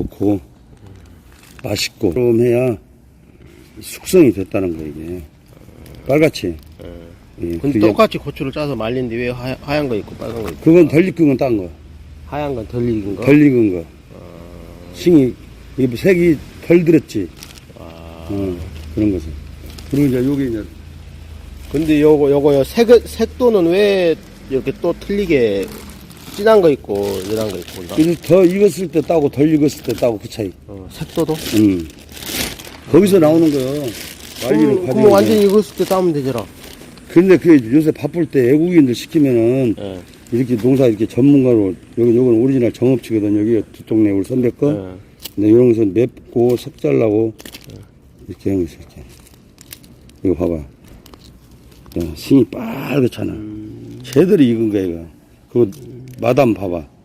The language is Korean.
좋고 맛있고 그럼 해야 숙성이 됐다는 거 이게 빨갛지. 예, 근데 그게- 똑같이 고추를 짜서 말린데 왜 하얀, 하얀 거 있고 빨간 거 있고 그건 덜 익은 건 딴 거. 하얀 건 덜 익은 거? 덜 익은 거. 싱이 이 색이 덜 들었지. 아, 어, 그런 거지. 그리고 이제 여기 이제 근데 요거 요거 색 색도는 왜 이렇게 또 틀리게 진한 거 있고 연한 거 있고 그런가? 이더 익었을 때 따고 덜 익었을 때 따고 그 차이. 어, 색도도? 음. 거기서 나오는 거요. 말리는 그럼, 과정이. 그럼 완전히 익었을 때 따면 되잖아. 근데 그 요새 바쁠 때 외국인들 시키면은 예. 이렇게 농사 이렇게 전문가로 여기 요건 오리지널 정업치거든 여기 두 동네 우리 선배 거. 예. 근데 이런 것은 맵고 색잘나고 이렇게 하는 거 있어 이렇게. 이거 봐봐. 어, 싱이 빨갛잖아. 제대로 익은 거야 이거. 그거 마담 봐봐.